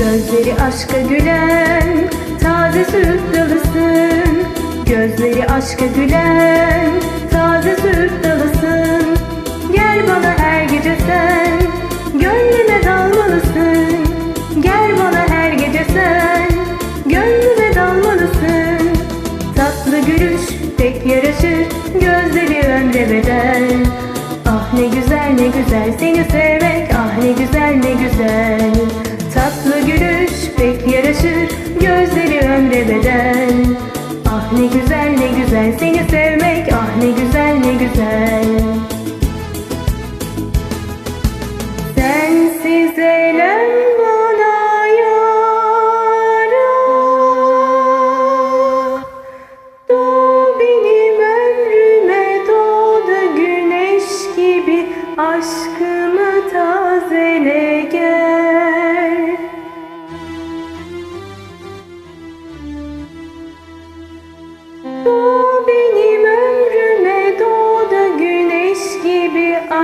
Gözleri aşka gülen Taze süt dalısın Gözleri aşka gülen Taze süt dalısın Gel bana her gece sen Gönlüme dalmalısın. Gel bana her gece sen Gönlüme dalmalısın. Tatlı gülüş pek yaraşır Gözleri ömre bedel. Ah ne güzel ne güzel seni sevmek Ah ne güzel ne güzel Tatlı gülüş pek yaraşır. Gözleri ömre bedel Ah ne güzel ne güzel seni sevmek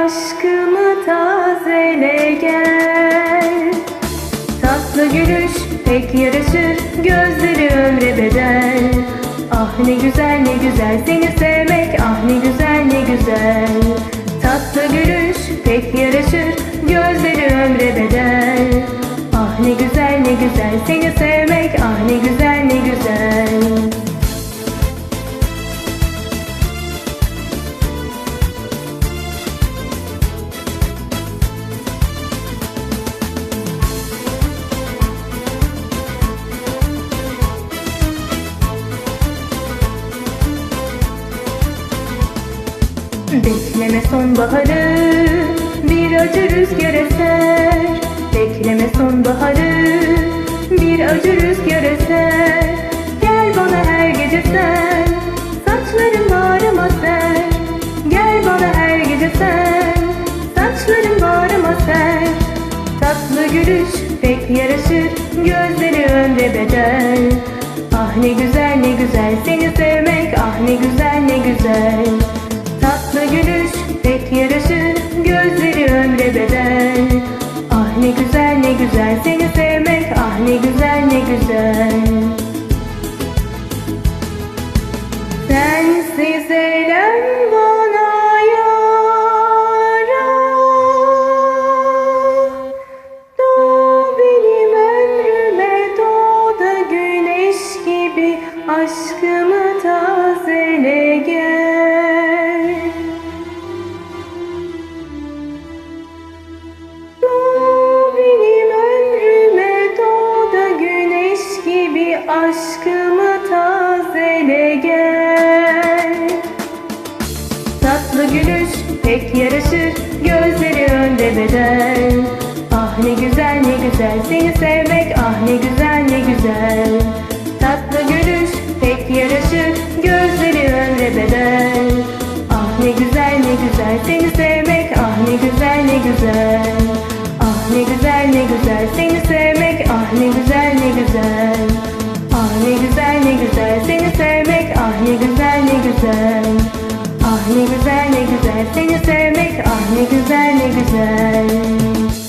Aşkımı tazele gel. Tatlı gülüş pek yaraşır Gözleri ömre bedel. Ah ne güzel ne güzel seni sevmek Ah ne güzel ne güzel. Tatlı gülüş pek yaraşır Gözleri ömre bedel. Ah ne güzel ne güzel seni sevmek Bekleme sonbaharı bir acı rüzgar eser. Bekleme sonbaharı bir acı rüzgar eser. Gel bana her gece sen saçların bağrıma ser. Gel bana her gece sen saçların bağrıma ser. Tatlı gülüş pek yaraşır gözleri önde bedel Ah ne güzel ne güzel seni sevmek ah ne güzel ne güzel gülüş pek yaraşır Gözleri ömre bedel. Ah ne güzel ne güzel seni sevmek Ah ne güzel ne güzel. Sensiz elem bana yara. Doğ benim ömrüme doğdu güneş gibi Aşkımı tazele gel güzel ne güzel. Seni sevmek Ah ne güzel ne güzel. Ah ne güzel ne güzel. Seni sevmek Ah ne güzel ne güzel. Ah ne güzel ne güzel. Seni sevmek Ah ne güzel ne güzel